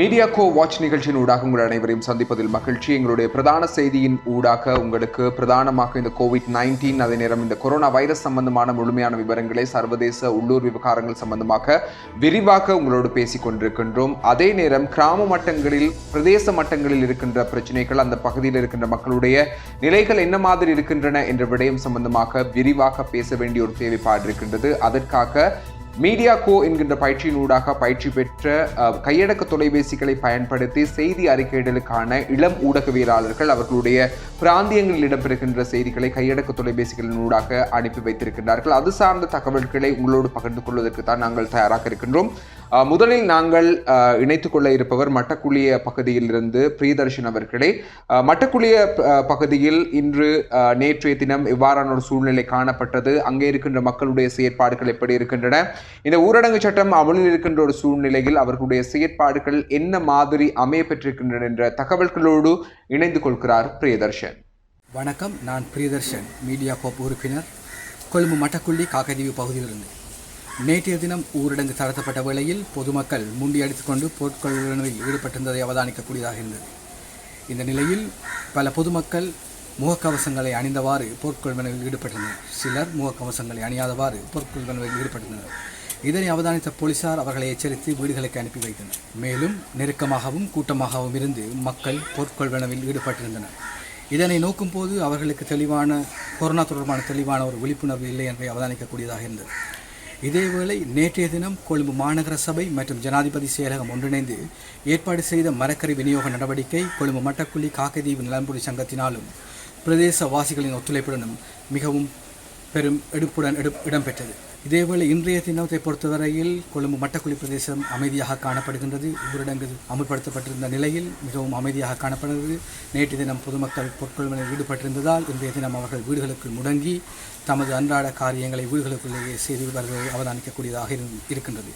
Media go watch நிகழ்ச்சியின் ஊடாக உங்கள் அனைவரையும் சந்திப்பதில் மகிழ்ச்சி. எங்களுடைய பிரதான செய்தியின் ஊடாக உங்களுக்கு பிரதானமாக இந்த கோவிட் நைன்டீன் அதே நேரம் இந்த கொரோனா வைரஸ் சம்பந்தமான முழுமையான விவரங்களை சர்வதேச உள்ளூர் விவகாரங்கள் சம்பந்தமாக விரிவாக உங்களோடு பேசிக் கொண்டிருக்கின்றோம். அதே நேரம் கிராம மட்டங்களில் பிரதேச மட்டங்களில் இருக்கின்ற பிரச்சனைகள் அந்த பகுதியில் இருக்கின்ற மக்களுடைய நிலைகள் என்ன மாதிரி இருக்கின்றன என்ற விடயம் சம்பந்தமாக விரிவாக பேச வேண்டிய ஒரு தேவைப்பாடு இருக்கின்றது. அதற்காக மீடியா கோ என்கின்ற பயிற்சியினூடாக பயிற்சி பெற்ற அஹ், கையடக்க தொலைபேசிகளை பயன்படுத்தி செய்தி அறிக்கையிடலுக்கான இளம் ஊடகவியலாளர்கள் அவர்களுடைய பிராந்தியங்களில் இடம்பெறுகின்ற செய்திகளை கையடக்க தொலைபேசிகளினூடாக அனுப்பி வைத்திருக்கின்றார்கள். அது சார்ந்த தகவல்களை உங்களோடு பகிர்ந்து கொள்வதற்கு தான் நாங்கள் தயாராக இருக்கின்றோம். முதலில் நாங்கள் இணைத்துக்கொள்ள இணைத்துக் கொள்ள இருப்பவர் மட்டக்குழிய பகுதியிலிருந்து பிரியதர்ஷன் அவர்களே. மட்டக்குழிய பகுதியில் இன்று நேற்றைய தினம் இவ்வாறான ஒரு சூழ்நிலை காணப்பட்டது. அங்கே இருக்கின்ற மக்களுடைய செயற்பாடுகள் எப்படி இருக்கின்றன? இந்த ஊரடங்கு சட்டம் அமலில் இருக்கின்ற ஒரு சூழ்நிலையில் அவர்களுடைய செயற்பாடுகள் என்ன மாதிரி அமைய பெற்றிருக்கின்றன என்ற தகவல்களோடு இணைந்து கொள்கிறார் பிரியதர்ஷன். வணக்கம். நான் பிரியதர்ஷன் மீடியா கோப் உறுப்பினர். கொழும்பு மட்டக்குள்ளி காக்கதீவு பகுதியிலிருந்து. நேற்றைய தினம் ஊரடங்கு தளர்த்தப்பட்ட வேளையில் பொதுமக்கள் முண்டியடித்துக் கொண்டு பொருட்களில் ஈடுபட்டிருந்ததை அவதானிக்கக்கூடியதாக இருந்தது. இந்த நிலையில் பல பொதுமக்கள் முகக்கவசங்களை அணிந்தவாறு பொருட்கொள்வனில் ஈடுபட்டிருந்தனர் சிலர் முகக்கவசங்களை அணியாதவாறு பொருட்கொள்வனில் ஈடுபட்டிருந்தனர் இதனை அவதானித்த போலீசார் அவர்களை எச்சரித்து வீடுகளுக்கு அனுப்பி வைத்தனர். மேலும் நெருக்கமாகவும் கூட்டமாகவும் இருந்து மக்கள் பொருட்கொள்வனவில் ஈடுபட்டிருந்தனர். இதனை நோக்கும் போது அவர்களுக்கு தெளிவான கொரோனா தொடர்பான தெளிவான ஒரு விழிப்புணர்வு இல்லை என்பதை அவதானிக்கக்கூடியதாக இருந்தது. இதேவேளை நேற்றைய தினம் கொழும்பு மாநகர சபை மற்றும் ஜனாதிபதி செயலகம் ஒன்றிணைந்து ஏற்பாடு செய்த மரக்கறி விநியோக நடவடிக்கை கொழும்பு மட்டக்குழி காக்கதீவு நலன்புரி சங்கத்தினாலும் பிரதேச வாசிகளின் ஒத்துழைப்புடனும் மிகவும் பெரும் எடுப்புடன் எடு இடம்பெற்றது. இதேவேளை இன்றைய தினத்தை பொறுத்தவரையில் கொழும்பு மட்டக்குழி பிரதேசம் அமைதியாக காணப்படுகின்றது. ஊரடங்கு அமுல்படுத்தப்பட்டிருந்த நிலையில் மிகவும் அமைதியாக காணப்படுகிறது. நேற்று தினம் பொதுமக்கள் பொற்கொள்வனில் ஈடுபட்டிருந்ததால் இன்றைய தினம் அவர்கள் வீடுகளுக்குள் முடங்கி தமது அன்றாட காரியங்களை வீடுகளுக்குள்ளேயே செய்து வருவதை அவதானிக்கக்கூடியதாக இரு- இருக்கின்றது.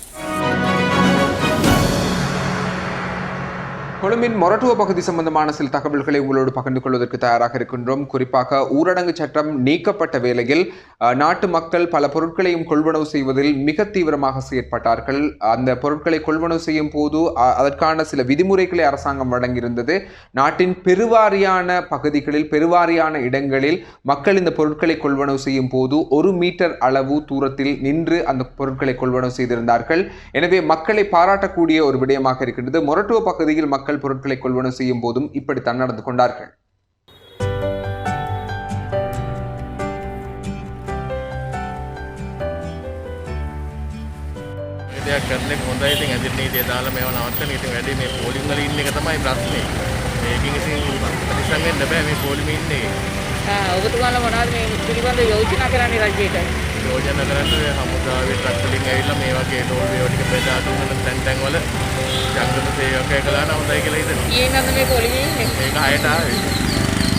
கொழும்பின் மொரட்டுவ பகுதி சம்பந்தமான சில தகவல்களை உங்களோடு பகிர்ந்து கொள்வதற்கு தயாராக இருக்கின்றோம். குறிப்பாக ஊரடங்கு சட்டம் நீக்கப்பட்ட வேளையில் நாட்டு மக்கள் பல பொருட்களையும் கொள்வனவு செய்வதில் மிக தீவிரமாக செயற்பட்டார்கள். அந்த பொருட்களை கொள்வனவு செய்யும் போது அதற்கான சில விதிமுறைகளை அரசாங்கம் வழங்கியிருந்தது. நாட்டின் பெருவாரியான பகுதிகளில் பெருவாரியான இடங்களில் மக்கள் இந்த பொருட்களை கொள்வனவு செய்யும் போது ஒரு மீட்டர் அளவு தூரத்தில் நின்று அந்த பொருட்களை கொள்வனவு செய்திருந்தார்கள். எனவே மக்களை பாராட்டக்கூடிய ஒரு விடயமாக இருக்கின்றது. மொரட்டுவ பகுதியில் மக்கள் பொருட்களை கொள்வனவு செய்யும் போதும் இப்படித்தான் நடந்து கொண்டார்கள் මේ දෙයක් කරන එක හොඳයි ඉතින් ඇදින් නීතිය දාලා මේව නවත්තන ඉතින් වැඩි මේ පොලිම් වල ඉන්න එක තමයි ප්‍රශ්නේ මේකෙන් ඉතින් පරිස්සම් වෙන්න බෑ මේ පොලිමේ ඉන්නේ ආ, ඔබතුමාලා මොනවද මේ පිළිබඳ යෝජනා කරන්නේ රජයට? යෝජනා කරන්නේ හමුදාවේ ට්‍රක් වලින් ඇවිල්ලා මේ වගේ ටෝල් වේව ටික බෙදා දුන්නම තැන් තැන් වල ජංගම සේවකය කළා නම් හොඳයි කියලා හිතනවා ඊයෙන් අද මේ කොළියේ ඉන්නේ. මේක හයට ආවේ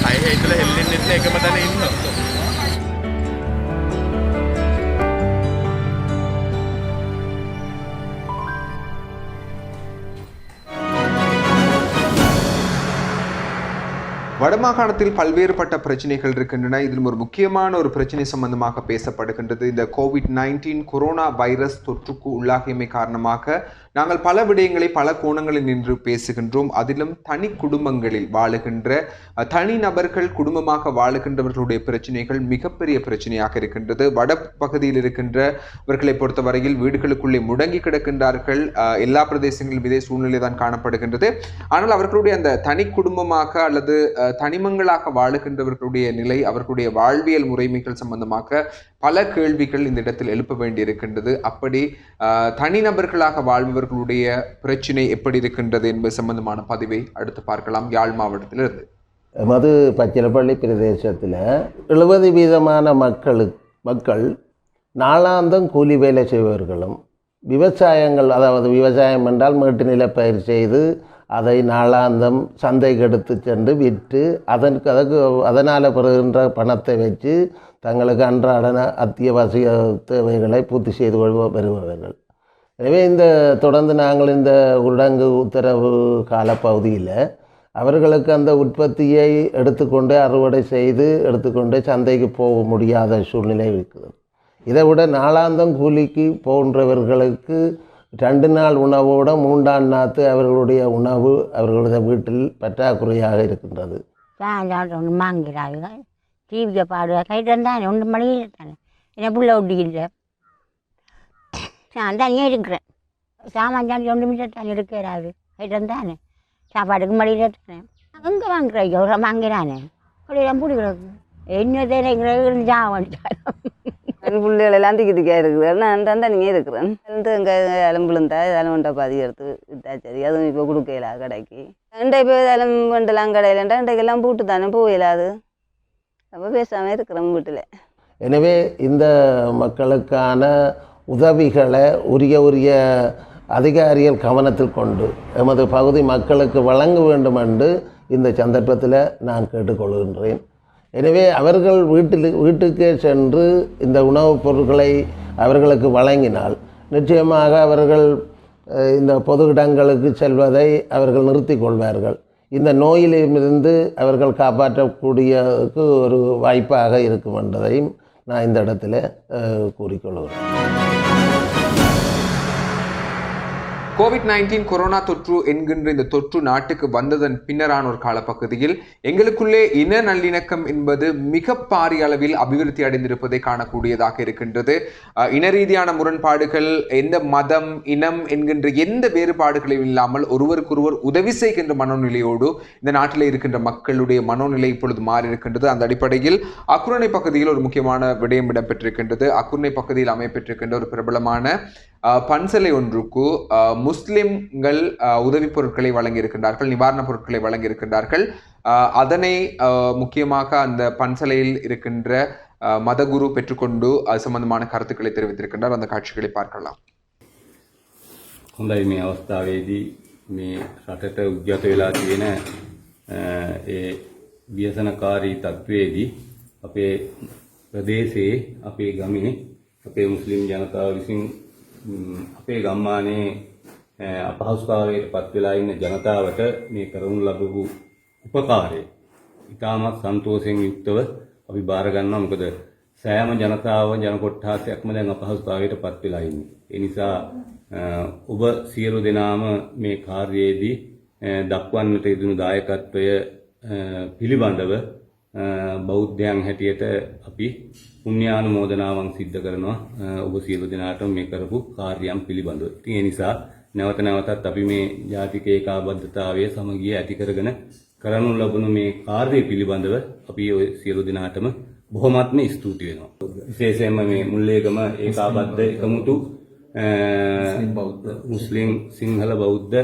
හය ඉතලා හෙල්ලෙන්නේ නැහැ එකම තැන ඉන්නවා வடமாகாணத்தில் பல்வேறுபட்ட பிரச்சனைகள் இருக்கின்றன இதில் ஒரு முக்கியமான ஒரு பிரச்சனை சம்பந்தமாக பேசப்படுகின்றது இந்த கோவிட் நைன்டீன் கொரோனா வைரஸ் தொற்றுக்கு உள்ளாகியமை காரணமாக நாங்கள் பல விடயங்களை பல கோணங்களில் நின்று பேசுகின்றோம். அதிலும் தனி குடும்பங்களில் வாழுகின்ற தனி நபர்கள் குடும்பமாக வாழுகின்றவர்களுடைய பிரச்சனைகள் மிகப்பெரிய பிரச்சனையாக இருக்கின்றது. வட பகுதியில் இருக்கின்றவர்களை பொறுத்தவரையில் வீடுகளுக்குள்ளே முடங்கி கிடக்கின்றார்கள். எல்லா பிரதேசங்களிலும் இதே சூழ்நிலை தான் காணப்படுகின்றது. ஆனால் அவர்களுடைய அந்த தனி குடும்பமாக அல்லது தனிமங்களாக வாழுகின்றவர்களுடைய நிலை அவர்களுடைய வாழ்வியல் முறைமைகள் சம்பந்தமாக பல கேள்விகள் இந்த இடத்தில் எழுப்ப வேண்டியிருக்கின்றது. அப்படி தனிநபர்களாக தனிநபர்களாக அவர்களுடைய பிரச்சினை எப்படி இருக்கின்றது என்பது சம்பந்தமான பதிவை அடுத்து பார்க்கலாம். யாழ் மாவட்டத்திலிருந்து. மது பச்சிலப்பள்ளி பிரதேசத்தில் எழுபது வீதமான மக்களுக்கு மக்கள் நாளாந்தம் கூலி வேலை செய்பவர்களும் விவசாயங்கள் அதாவது விவசாயம் என்றால் மேட்டு நிலப்பயிர் செய்து அதை நாளாந்தம் சந்தைக்கு எடுத்து சென்று விற்று அதற்கு அதற்கு அதனால் பெறுகின்ற பணத்தை வச்சு தங்களுக்கு அன்றாட அத்தியாவசிய தேவைகளை பூர்த்தி செய்து கொள்வ வருபவர்கள் எனவே இந்த தொடர்ந்து நாங்கள் இந்த ஊரடங்கு உத்தரவு காலப்பகுதியில் அவர்களுக்கு அந்த உற்பத்தியை எடுத்துக்கொண்டு அறுவடை செய்து எடுத்துக்கொண்டு சந்தைக்கு போக முடியாத சூழ்நிலை இருக்குது. இதை விட நாளாந்தம் கூலிக்கு போன்றவர்களுக்கு ரெண்டு நாள் உணவோட மூன்றாம் நாத்து அவர்களுடைய உணவு அவர்களுடைய வீட்டில் பற்றாக்குறையாக இருக்கின்றது. சாயங்காலம் டிவியை பாடுவா கைட்டு தானே ஒன்று மணியில் தானே. என்ன பிள்ளை ஒட்டிக்கிட்டேன் நான் தனியாக இருக்கிறேன் சாமான் தாண்டி ஒன்று மீட்டர் தானே இருக்கிறாரு கைட்டு தானே? சாப்பாடுக்கு மடியில் தானே அங்கே வாங்குறாங்க ஒரு வாங்கிறானே? அப்படியெல்லாம் பிடிக்கிறது என்ன தேனைங்கிறது ஜாமான் என் பிள்ளைகள் எல்லாம் திக்கி திக்கா இருக்குது. நான் தான் தனியாக இருக்கிறேன் வந்து இங்கே எலும்புழுந்தா இதெல்லாம் ஒன்றை பாதி எடுத்து விட்டா சரி. அதுவும் இப்போ கொடுக்கல கடைக்கு. இண்டை இப்போ இதெல்லாம் வண்டெல்லாம் கடையிலண்டா இன்றைக்கெல்லாம் பூட்டு தானே போயிடாது அப்போ பேசாமல் இருக்கிறேன் வீட்டில். எனவே இந்த மக்களுக்கான உதவிகளை உரிய உரிய அதிகாரிகள் கவனத்தில் கொண்டு எமது பகுதி மக்களுக்கு வழங்க வேண்டும் என்று இந்த சந்தர்ப்பத்தில் நான் கேட்டுக்கொள்கின்றேன். எனவே அவர்கள் வீட்டில் வீட்டுக்கே சென்று இந்த உணவுப் பொருட்களை அவர்களுக்கு வழங்கினால் நிச்சயமாக அவர்கள் இந்த பொது இடங்களுக்கு செல்வதை அவர்கள் நிறுத்திக் கொள்வார்கள். இந்த நோயிலிருந்து அவர்கள் காப்பாற்றக்கூடியதுக்கு ஒரு வாய்ப்பாக இருக்கும் என்பதையும் நான் இந்த இடத்துல கூறிக்கொள்கிறேன். கோவிட் நைன்டீன் கொரோனா தொற்று என்கின்ற இந்த தொற்று நாட்டுக்கு வந்ததன் பின்னரான ஒரு காலப்பகுதியில் எங்களுக்குள்ளே இன நல்லிணக்கம் என்பது மிக பாரிய அளவில் அபிவிருத்தி அடைந்திருப்பதை காணக்கூடியதாக இருக்கின்றது. இன ரீதியான முரண்பாடுகள் எந்த மதம் இனம் என்கின்ற எந்த வேறுபாடுகளும் இல்லாமல் ஒருவருக்கொருவர் உதவி செய்கின்ற மனோநிலையோடு இந்த நாட்டில் இருக்கின்ற மக்களுடைய மனோநிலை இப்பொழுது மாறி இருக்கின்றது. அந்த அடிப்படையில் அக்குரணை பகுதியில் ஒரு முக்கியமான விடயம் இடம்பெற்றிருக்கின்றது. அக்குரணை பகுதியில் அமைப்பெற்றிருக்கின்ற ஒரு பிரபலமான பன்சலை ஒன்றுக்கு அஹ், முஸ்லிம்கள் அஹ், உதவிப் பொருட்களை வழங்கியிருக்கின்றார்கள் நிவாரணப் பொருட்களை வழங்கியிருக்கின்றார்கள் அஹ், அதனை அஹ், முக்கியமாக அந்த பன்சலையில் இருக்கின்ற அஹ், மதகுரு பெற்றுக்கொண்டு அது சம்பந்தமான கருத்துக்களை தெரிவித்திருக்கின்றார் அந்த காட்சிகளை பார்க்கலாம் හොඳයි මේ අවස්ථාවේදී මේ රටට උද්ගත වෙලා තියෙන අ, ඒ ව්‍යසනකාරී තත්ත්වයේදී අපේ ප්‍රදේශයේ අපේ ගමේ අපේ මුස්ලිම් ජනතාව විසින් ම්, අපේ ගම්මානයේ අ, අපහසුතාවයට පත් වෙලා ඉන්න ජනතාවට මේ කරනු ලබපු උපකාරය ඉතාමත් සන්තෝෂයෙන් යුක්තව අපි බාර ගන්නවා මොකද සෑම ජනතාව ජන කොට්ටාසයක්ම දැන් අපහසුතාවයට පත් වෙලා ඉන්නේ. ඒ නිසා අ, ඔබ සියලු දෙනාම මේ කාර්යයේදී අ, දක්වන්නට යෙදුණු දායකත්වය අ, පිළිබඳව අ, බෞද්ධයන් හැටියට අපි පුණ්‍යානුමෝදනාවන් සිද්ධ කරනවා ඔබ සියලු දෙනාටම මේ කරපු කාර්යයන් පිළිබඳව. ඉතින් ඒ නිසා නැවත නැවතත් අපි මේ ජාතික ඒකාබද්ධතාවය සමගිය ඇති කරගෙන කරනු ලබනු මේ කාර්යය පිළිබඳව අපි ඔය සියලු දෙනාටම බොහොමත්ම ස්තුති වෙනවා. විශේෂයෙන්ම මේ මුල්ලේගම ඒකාබද්ධ එකමුතු මුස්ලිම් සිංහල බෞද්ධ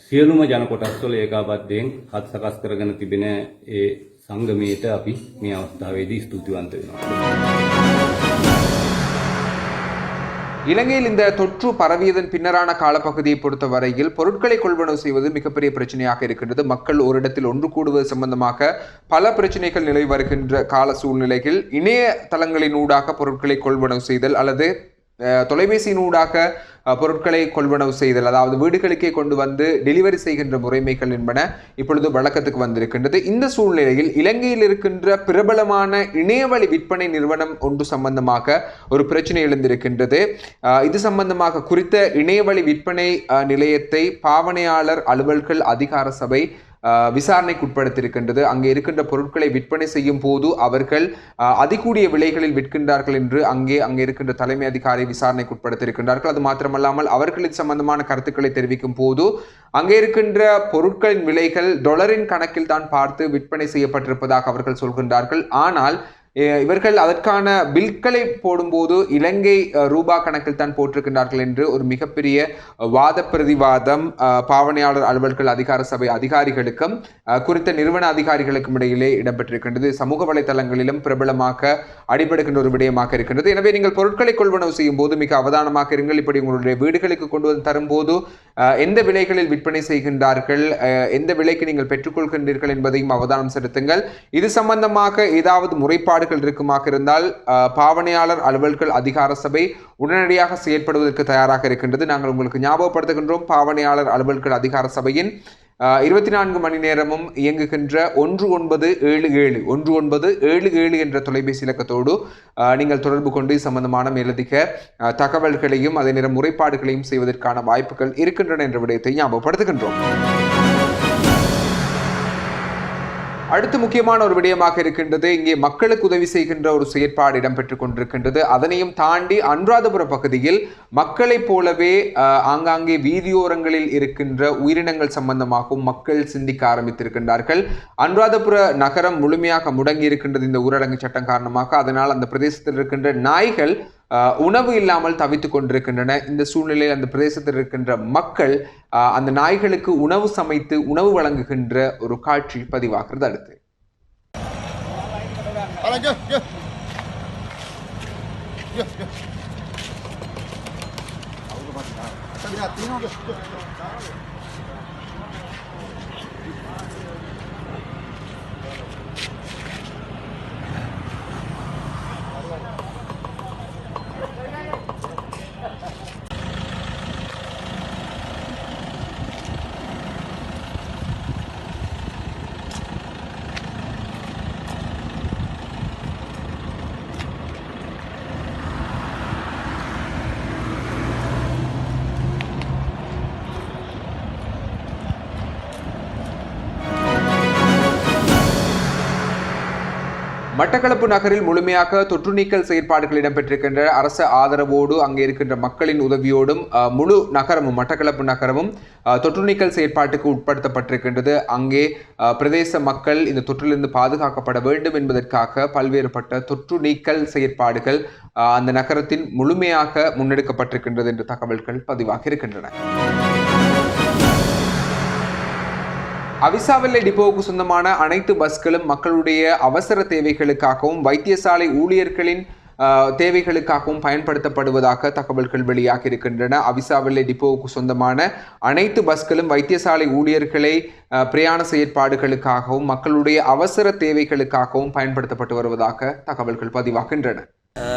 සියලුම ජන කොටස්වල ඒකාබද්ධයෙන් හත් සකස් කරගෙන තිබෙන ඒ සංගමයට අපි මේ අවස්ථාවේදී ස්තුතිවන්ත වෙනවා. இலங்கையில் இந்த தொற்று பரவியதன் பின்னரான காலப்பகுதியை பொறுத்த வரையில் பொருட்களை கொள்வனவு செய்வது மிகப்பெரிய பிரச்சனையாக இருக்கின்றது மக்கள் ஒரு இடத்தில் ஒன்று கூடுவது சம்பந்தமாக பல பிரச்சனைகள் நிலவி வருகின்ற கால சூழ்நிலையில் இணைய தளங்களின் ஊடாக பொருட்களை கொள்வனவு செய்தல் அல்லது தொலைபேசியினூடாக தொலைபேசியின் பொருட்களை கொள்வனவு செய்தல் அதாவது வீடுகளுக்கே கொண்டு வந்து டெலிவரி செய்கின்ற முறைமைகள் என்பன இப்பொழுது வழக்கத்துக்கு வந்திருக்கின்றது. இந்த சூழ்நிலையில் இலங்கையில் இருக்கின்ற பிரபலமான இணையவழி விற்பனை நிறுவனம் ஒன்று சம்பந்தமாக ஒரு பிரச்சனை எழுந்திருக்கின்றது. இது சம்பந்தமாக குறித்த இணையவழி விற்பனை நிலையத்தை பாவனையாளர் அலுவல்கள் அதிகார சபை விசாரணைக்கு உட்படுத்தியிருக்கின்றது அங்கே இருக்கின்ற பொருட்களை விற்பனை செய்யும் போது அவர்கள் அதிகூடிய விலைகளில் விற்கின்றார்கள் என்று அங்கே அங்கே இருக்கின்ற தலைமை அதிகாரி விசாரணைக்குட்படுத்தியிருக்கின்றார்கள். அது மாத்திரமல்லாமல் அவர்கள் இது சம்பந்தமான கருத்துக்களை தெரிவிக்கும் போது அங்கே இருக்கின்ற பொருட்களின் விலைகள் டொலரின் கணக்கில் தான் பார்த்து விற்பனை செய்யப்பட்டிருப்பதாக அவர்கள் சொல்கின்றார்கள். ஆனால் இவர்கள் அதற்கான பில்களை போடும்போது இலங்கை ரூபா கணக்கில் தான் போட்டிருக்கின்றார்கள் என்று ஒரு மிகப்பெரிய வாத பிரதிவாதம் பாவனையாளர் அலுவல்கள் அதிகார சபை அதிகாரிகளுக்கும் குறித்த நிறுவன அதிகாரிகளுக்கும் இடையிலே இடம்பெற்றிருக்கின்றது. சமூக வலைதளங்களிலும் பிரபலமாக அடிபடுகின்ற ஒரு விடயமாக இருக்கின்றது. எனவே நீங்கள் பொருட்களை கொள்வனவு செய்யும் போது மிக அவதானமாக இருங்கள். இப்படி உங்களுடைய வீடுகளுக்கு கொண்டு வந்து தரும்போது எந்த விலைகளில் விற்பனை செய்கின்றார்கள் எந்த விலைக்கு நீங்கள் பெற்றுக்கொள்கின்றீர்கள் என்பதையும் அவதானம் செலுத்துங்கள். இது சம்பந்தமாக ஏதாவது முறைப்பாடு முறைப்பாடுகள் இருக்குமாக இருந்தால் பாவனையாளர் அலுவல்கள் அதிகார சபை உடனடியாக செயற்படுவதற்கு தயாராக இருக்கின்றது. நாங்கள் உங்களுக்கு ஞாபகப்படுத்துகின்றோம். பாவனையாளர் அலுவல்கள் அதிகார சபையின் இருபத்தி நான்கு மணி நேரமும் இயங்குகின்ற ஒன்று ஒன்பது ஏழு ஏழு ஒன்று ஒன்பது ஏழு ஏழு என்ற தொலைபேசி இலக்கத்தோடு அஹ், நீங்கள் தொடர்பு கொண்டு சம்பந்தமான மேலதிக தகவல்களையும் அதே நேரம் முறைப்பாடுகளையும் செய்வதற்கான வாய்ப்புகள் இருக்கின்றன என்ற விடயத்தை ஞாபகப்படுத்துகின்றோம். அடுத்து முக்கியமான ஒரு விடயமாக இருக்கின்றது இங்கே மக்களுக்கு உதவி செய்கின்ற ஒரு செயற்பாடு இடம்பெற்றுக் கொண்டிருக்கின்றது. அதனையும் தாண்டி அனுராதபுர பகுதியில் மக்களைப் போலவே ஆங்காங்கே வீதியோரங்களில் இருக்கின்ற உயிரினங்கள் சம்பந்தமாகவும் மக்கள் சிந்திக்க ஆரம்பித்திருக்கின்றார்கள். அனுராதபுர நகரம் முழுமையாக முடங்கி இருக்கின்றது இந்த ஊரடங்கு சட்டம் காரணமாக. அதனால் அந்த பிரதேசத்தில் இருக்கின்ற நாய்கள் உணவு இல்லாமல் தவித்துக் கொண்டிருக்கின்றன. இந்த சூழ்நிலையில் அந்த பிரதேசத்தில் இருக்கின்ற மக்கள் அந்த நாய்களுக்கு உணவு சமைத்து உணவு வழங்குகின்ற ஒரு காட்சி பதிவாகிறது அடுத்து. மட்டக்களப்பு நகரில் முழுமையாக தொற்று நீக்கல் செயற்பாடுகள் இடம்பெற்றிருக்கின்ற அரசு ஆதரவோடு அங்கே இருக்கின்ற மக்களின் உதவியோடும் முழு நகரமும் மட்டக்களப்பு நகரமும் தொற்று நீக்கல் செயற்பாட்டுக்கு உட்படுத்தப்பட்டிருக்கின்றது. அங்கே பிரதேச மக்கள் இந்த தொற்றிலிருந்து பாதுகாக்கப்பட வேண்டும் என்பதற்காக பல்வேறுபட்ட தொற்று நீக்கல் செயற்பாடுகள் அந்த நகரத்தின் முழுமையாக முன்னெடுக்கப்பட்டிருக்கின்றது என்ற தகவல்கள் பதிவாக இருக்கின்றன. அவிசாவல்லை டிப்போவுக்கு சொந்தமான அனைத்து பஸ்களும் மக்களுடைய அவசர தேவைகளுக்காகவும் வைத்தியசாலை ஊழியர்களின் தேவைகளுக்காகவும் பயன்படுத்தப்படுவதாக தகவல்கள் வெளியாகி இருக்கின்றன. அவிசாவல்லை டிப்போவுக்கு சொந்தமான அனைத்து பஸ்களும் வைத்தியசாலை ஊழியர்களை பிரயாண செயற்பாடுகளுக்காகவும் மக்களுடைய அவசர தேவைகளுக்காகவும் பயன்படுத்தப்பட்டு வருவதாக தகவல்கள் பதிவாகின்றன.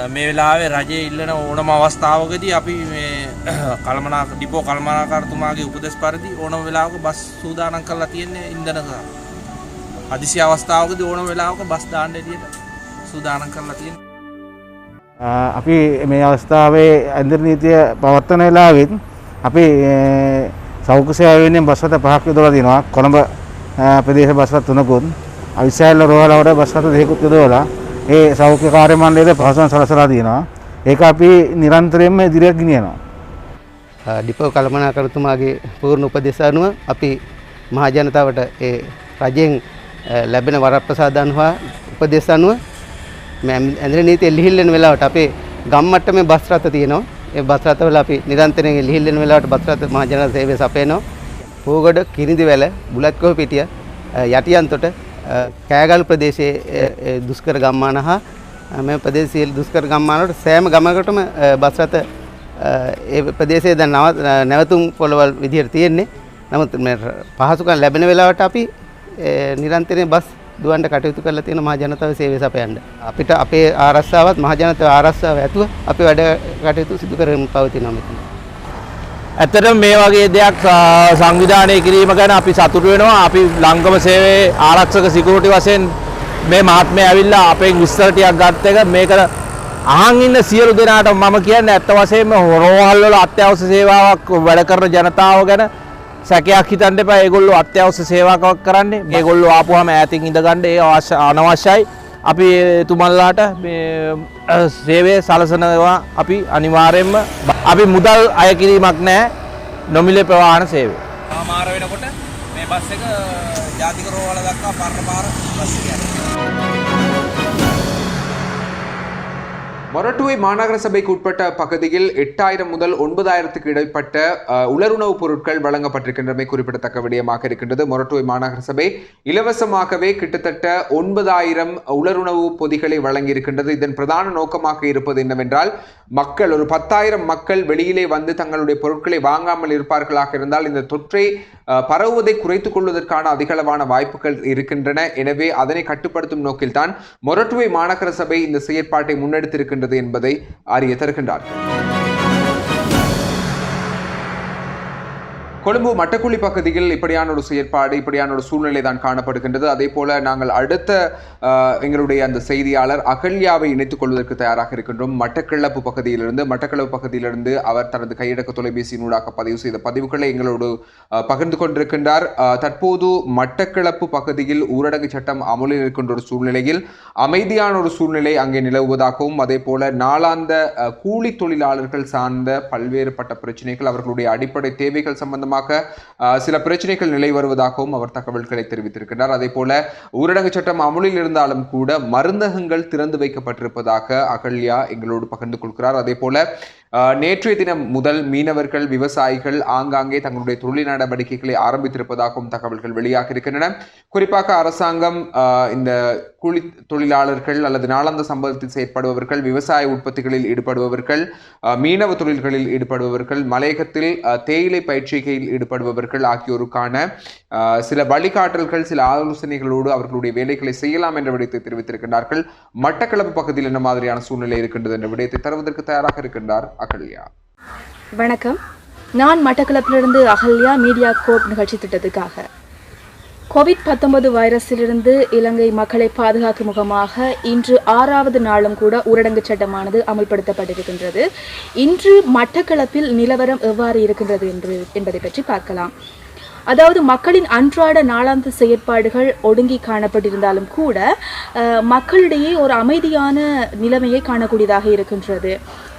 මේ වෙලාවේ රජය ඉල්ලන ඕනම අවස්ථාවකදී අපි මේ කළමනා ඩිපෝ කල්මනාකාරතුමාගේ උපදෙස් පරිදි ඕනම වෙලාවක බස් සූදානන් කරලා තියෙන්නේ ඉන්දනක අදිසි අවස්ථාවකද ඕන වෙලාවක බස් දාන්න එදියට සූදානන් කරලා තියෙන අපි මේ අවස්ථාවේ ඇන්දිර නීතිය පවත්වන වෙලාවෙත් අපි සෞකසයාවෙන් බස්වත පහක් යොදලා තිනවා. කොළඹ අ, ප්‍රදේශ බස්වත් තුනකුත්. අවිසෑල්ල රෝහලවට බස්වත දෙකුත් යොදවලා ඒ සෞඛ්‍ය කාර්ය මණ්ඩලයට පහසුකම් සලසලා තියෙනවා. ඒක අපි නිරන්තරයෙන්ම ඉදිරියට ගෙනියනවා. ඩිපෝ කළමනාකරතුමාගේ පූර්ණ උපදෙස් අනුව අපි මහජනතාවට ඒ රජයෙන් අ, ලැබෙන වරප්‍රසාදන් හා උපදෙස් අනුව ඇඳර නීති එල්ලිහිල්ලෙන වෙලාවට අපේ ගම්මට්ට මේ බස් රථ තියෙනවා. ඒ බස් රථවල අපි නිරන්තරයෙන් එල්ලිහිල්ලෙන වෙලාවට බස් රථ මහජන සේවය සපයනවා. පූගොඩ කිරිඳි වැල බුලත්කොහ පිටිය අ, යටියන්තොට අ, කෑගල් ප්‍රදේශයේ අ, අ, දුෂ්කර ගම්මාන හා අ, මේ ප්‍රදේශයේ දුෂ්කර ගම්මානවලට සෑම ගමකටම අ, බස් රථ අ, ඒ ප්‍රදේශයේ දැන් නව- නැවතුම් පොළවල් විදිහට තියෙන්නේ නමුත් මේ ර- පහසුකම් ලැබෙන වෙලාවට අපි අ, නිරන්තරයෙන් බස් දුවන්ට කටයුතු කරලා තියෙන මහ ජනතාව සේවය සපයන්න. අපිට අපේ ආරස්සාවත් මහ ජනතාව ආරස්සාව ඇතුව අපි වැඩ කටයුතු සිදු කරමින් පවතිනවා මෙතන. ඇත්තට මේ වගේ දෙයක් ආ, සංවිධානය කිරීම ගැන අපි සතුට වෙනවා. අපි ලංකම සේවේ ආරක්ෂක සිකුරුටි වශයෙන් මේ මහත්මය ඇවිල්ලා අපෙන් විස්තර ටිකක් ගත්ත එක. මේක අහන් ඉන්න සියලු දෙනාට මම කියන්නේ ඇත්ත වශයෙන්ම රෝහල් වල අත්‍යවශ්‍ය සේවාවක් වැඩ කරන ජනතාව ගැන සැකයක් හිතන්න එපා. ඒගොල්ලෝ අත්‍යවශ්‍ය සේවාවක් කරන්නේ. ඒගොල්ලෝ ආපුවාම ඈතින් ඉඳගන්න ඒ අවශ්‍ය අනවශ්‍යයි. අපි එතුමන්ලාට මේ අ, සේවය සලසනවා අපි අනිවාර්යෙන්ම. අපි මුදල් අය කිරීමක් නෑ නොමිලේ ප්‍රවාහන සේවය. ආමාර වෙනකොට මේ බස් එක ජාතික රෝහල දක්වා පරණ පාර බස් மொரட்டுவை மாநகர சபைக்கு உட்பட்ட பகுதியில் எட்டாயிரம் முதல் ஒன்பதாயிரத்துக்கு இடைப்பட்ட உலருணவுப் பொருட்கள் வழங்கப்பட்டிருக்கின்றமை குறிப்பிடத்தக்க விடயமாக இருக்கின்றது. மொரட்டுவை மாநகர சபை இலவசமாகவே கிட்டத்தட்ட ஒன்பதாயிரம் உலருணவு பொதிகளை வழங்கியிருக்கின்றது. இதன் பிரதான நோக்கமாக இருப்பது என்னவென்றால் மக்கள் ஒரு பத்தாயிரம் மக்கள் வெளியிலே வந்து தங்களுடைய பொருட்களை வாங்காமல் இருப்பார்களாக இருந்தால் இந்த தொற்றை பரவுவதை குறைத்துக் கொள்வதற்கான அதிகளவான வாய்ப்புகள் இருக்கின்றன. எனவே அதனை கட்டுப்படுத்தும் நோக்கில்தான் மொரட்டுவை மாநகர சபை இந்த செயற்பாட்டை முன்னெடுத்திருக்கின்றது என்பதை அறிய தருகின்றார்கள். கொழும்பு மட்டக்குழி பகுதியில் இப்படியான ஒரு செயற்பாடு இப்படியான ஒரு சூழ்நிலை தான் காணப்படுகின்றது. அதே போல நாங்கள் அடுத்த எங்களுடைய அந்த செய்தியாளர் அகல்யாவை இணைத்துக் கொள்வதற்கு தயாராக இருக்கின்றோம். மட்டக்கிளப்பு பகுதியிலிருந்து மட்டக்களப்பு பகுதியிலிருந்து அவர் தனது கையடக்க தொலைபேசியினூடாக பதிவு செய்த பதிவுகளை எங்களோடு பகிர்ந்து கொண்டிருக்கின்றார். தற்போது மட்டக்கிளப்பு பகுதியில் ஊரடங்கு சட்டம் அமலில் இருக்கின்ற ஒரு சூழ்நிலையில் அமைதியான ஒரு சூழ்நிலை அங்கே நிலவுவதாகவும் அதே போல நாளாந்த கூலி தொழிலாளர்கள் சார்ந்த பல்வேறுபட்ட பிரச்சனைகள் அவர்களுடைய அடிப்படை தேவைகள் சம்பந்தமாக காரணமாக சில பிரச்சனைகள் நிலை வருவதாகவும் அவர் தகவல்களை தெரிவித்திருக்கிறார். அதே போல ஊரடங்கு சட்டம் அமுலில் இருந்தாலும் கூட மருந்தகங்கள் திறந்து வைக்கப்பட்டிருப்பதாக அகல்யா எங்களோடு பகிர்ந்து கொள்கிறார். அதே போல நேற்றைய தினம் முதல் மீனவர்கள் விவசாயிகள் ஆங்காங்கே தங்களுடைய தொழில் நடவடிக்கைகளை ஆரம்பித்திருப்பதாகவும் தகவல்கள் வெளியாக இருக்கின்றன. குறிப்பாக அரசாங்கம் இந்த கூலி தொழிலாளர்கள் அல்லது நாளாந்த சம்பளத்தில் செயற்படுபவர்கள் விவசாய உற்பத்திகளில் ஈடுபடுபவர்கள் மீனவ தொழில்களில் ஈடுபடுபவர்கள் மலையகத்தில் தேயிலை பயிற்சிகையில் ஈடுபடுபவர்கள் ஆகியோருக்கான சில வழிகாட்டல்கள் சில ஆலோசனைகளோடு அவர்களுடைய வேலைகளை செய்யலாம் என்ற விடயத்தை தெரிவித்திருக்கின்றார்கள். மட்டக்களப்பு பகுதியில் என்ன மாதிரியான சூழ்நிலை இருக்கின்றது என்ற விடயத்தை தருவதற்கு தயாராக இருக்கின்றார் அகல்யா. வணக்கம். நான் மட்டக்களப்பிலிருந்து அகல்யா மீடியா கோப் நிகழ்ச்சி திட்டத்துக்காக கோவிட் பத்தொன்பது வைரஸிலிருந்து இலங்கை மக்களை பாதுகாக்கும் முகமாக இன்று ஆறாவது நாளும் கூட ஊரடங்கு சட்டமானது அமல்படுத்தப்பட்டிருக்கின்றது. இன்று மட்டக்களப்பில் நிலவரம் எவ்வாறு இருக்கின்றது என்று என்பதை பற்றி பார்க்கலாம். அதாவது மக்களின் அன்றாட நாளாந்த செயற்பாடுகள் ஒடுங்கி காணப்பட்டிருந்தாலும் கூட மக்களிடையே ஒரு அமைதியான நிலைமையை காணக்கூடியதாக இருக்கின்றது.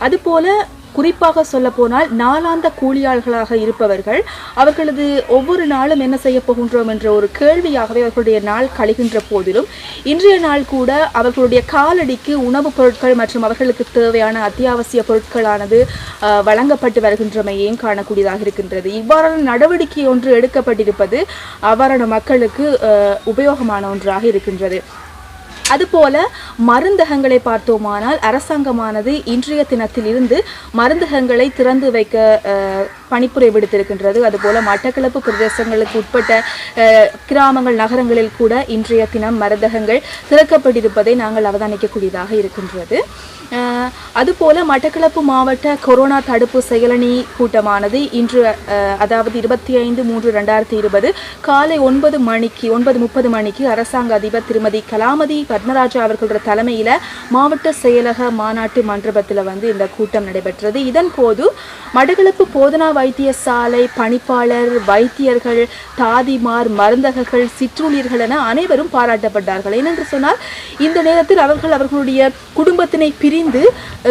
அதுபோல குறிப்பாக சொல்லப்போனால் நாளாந்த கூலியாளர்களாக இருப்பவர்கள் அவர்களது ஒவ்வொரு நாளும் என்ன செய்ய போகின்றோம் என்ற ஒரு கேள்வியாகவே அவர்களுடைய நாள் கழிகின்ற போதிலும் இன்றைய நாள் கூட அவர்களுடைய காலடிக்கு உணவுப் பொருட்கள் மற்றும் அவர்களுக்கு தேவையான அத்தியாவசிய பொருட்களானது அஹ், வழங்கப்பட்டு வருகின்றமையையும் காணக்கூடியதாக இருக்கின்றது. இவ்வாறான நடவடிக்கை ஒன்று எடுக்கப்பட்டிருப்பது அவ்வாறான மக்களுக்கு அஹ், உபயோகமான ஒன்றாக இருக்கின்றது. அதுபோல மருந்தகங்களை பார்த்தோமானால் அரசாங்கமானது இன்றைய தினத்தில் இருந்து மருந்தகங்களை திறந்து வைக்க பணிப்புரை விடுத்திருக்கின்றது. அதுபோல மட்டக்களப்பு பிரதேசங்களுக்கு உட்பட்ட கிராமங்கள் நகரங்களில் கூட இன்றைய தினம் மருந்தகங்கள் திறக்கப்பட்டிருப்பதை நாங்கள் அவதானிக்கக்கூடியதாக இருக்கின்றது. அதுபோல மட்டக்களப்பு மாவட்ட கொரோனா தடுப்பு செயலணி கூட்டமானது இன்று அதாவது இருபத்தி ஐந்து மூன்று ரெண்டாயிரத்தி இருபது காலை ஒன்பது மணிக்கு ஒன்பது முப்பது மணிக்கு அரசாங்க அதிபர் திருமதி கலாமதி பத்மராஜா அவர்களோட தலைமையில் மாவட்ட செயலக மாநாட்டு மண்டபத்தில் வந்து இந்த கூட்டம் நடைபெற்றது. இதன் போது மடகளப்பு போதனா வைத்தியசாலை பணிப்பாளர் வைத்தியர்கள் தாதிமார் மருந்தகர்கள் சிற்றூழியர்கள் என அனைவரும் பாராட்டப்பட்டார்கள். ஏனென்று சொன்னால் இந்த நேரத்தில் அவர்கள் அவர்களுடைய குடும்பத்தினை பிரிந்து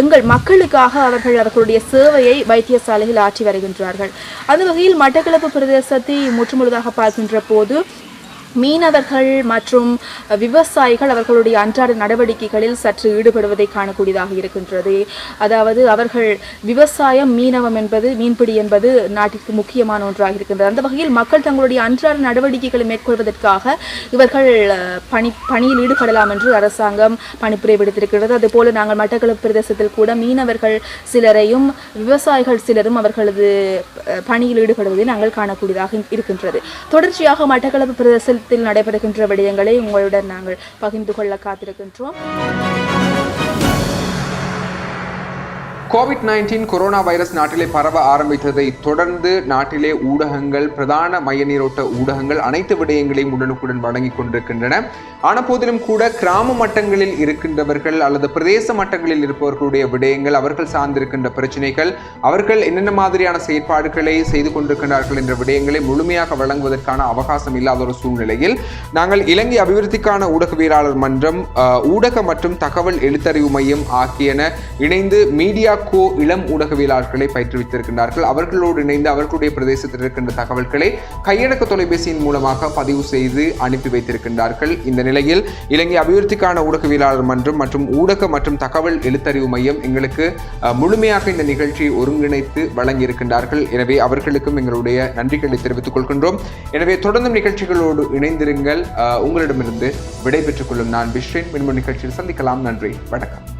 எங்கள் மக்களுக்காக அவர்கள் அவர்களுடைய சேவையை வைத்தியசாலையில் ஆற்றி வருகின்றார்கள். அந்த வகையில் மட்டக்களப்பு பிரதேசத்தை முற்றுமுழுதாக பார்க்கின்ற போது மீனவர்கள் மற்றும் விவசாயிகள் அவர்களுடைய அன்றாட நடவடிக்கைகளில் சற்று ஈடுபடுவதை காணக்கூடியதாக இருக்கின்றது. அதாவது அவர்கள் விவசாயம் மீனவம் என்பது மீன்பிடி என்பது நாட்டிற்கு முக்கியமான ஒன்றாக இருக்கின்றது. அந்த வகையில் மக்கள் தங்களுடைய அன்றாட நடவடிக்கைகளை மேற்கொள்வதற்காக இவர்கள் பணி பணியில் ஈடுபடலாம் என்று அரசாங்கம் பணிப்புரை விடுத்திருக்கிறது. அதுபோல நாங்கள் மட்டக்களப்பு பிரதேசத்தில் கூட மீனவர்கள் சிலரையும் விவசாயிகள் சிலரும் அவர்களது பணியில் ஈடுபடுவதை நாங்கள் காணக்கூடியதாக இருக்கின்றது. தொடர்ச்சியாக மட்டக்களப்பு பிரதேசத்தில் நடைபெறுகின்ற விடயங்களை உங்களுடன் நாங்கள் பகிர்ந்து கொள்ள காத்திருக்கின்றோம். கோவிட் நைன்டீன் கொரோனா வைரஸ் நாட்டிலே பரவ ஆரம்பித்ததை தொடர்ந்து நாட்டிலே ஊடகங்கள் பிரதான மைய நீரோட்ட ஊடகங்கள் அனைத்து விடயங்களையும் உடனுக்குடன் வழங்கிக் கொண்டிருக்கின்றன. ஆன போதிலும் கூட கிராம மட்டங்களில் இருக்கின்றவர்கள் அல்லது பிரதேச மட்டங்களில் இருப்பவர்களுடைய விடயங்கள் அவர்கள் சார்ந்திருக்கின்ற பிரச்சனைகள் அவர்கள் என்னென்ன மாதிரியான செயற்பாடுகளை செய்து கொண்டிருக்கிறார்கள் என்ற விடயங்களை முழுமையாக வழங்குவதற்கான அவகாசம் இல்லாத ஒரு சூழ்நிலையில் நாங்கள் இலங்கை அபிவிருத்திக்கான ஊடகவியலாளர் மன்றம் ஊடக மற்றும் தகவல் எழுத்தறிவு மையம் ஆகியன இணைந்து மீடியா கோ இளம் ஊடகவியலாளர்களை பயிற்றுவித்திருக்கின்றார்கள். அவர்களோடு இணைந்து அவர்களுடைய பிரதேசத்தில் இருக்கின்ற தகவல்களை கையடக்க தொலைபேசியின் மூலமாக பதிவு செய்து அனுப்பி வைத்திருக்கின்றார்கள். இந்த நிலையில் இலங்கை அபிவிருத்திக்கான ஊடகவியலாளர் மன்றம் மற்றும் ஊடக மற்றும் தகவல் எழுத்தறிவு மையம் எங்களுக்கு முழுமையாக இந்த நிகழ்ச்சியை ஒருங்கிணைத்து வழங்கியிருக்கின்றார்கள். எனவே அவர்களுக்கும் எங்களுடைய நன்றிகளை தெரிவித்துக் கொள்கின்றோம். எனவே தொடர்ந்தும் நிகழ்ச்சிகளோடு இணைந்திருங்கள். உங்களிடமிருந்து விடைபெற்றுக் கொள்ளும் நான் பிஸ்ரேன் மின்மு நிகழ்ச்சியில் சந்திக்கலாம். நன்றி. வணக்கம்.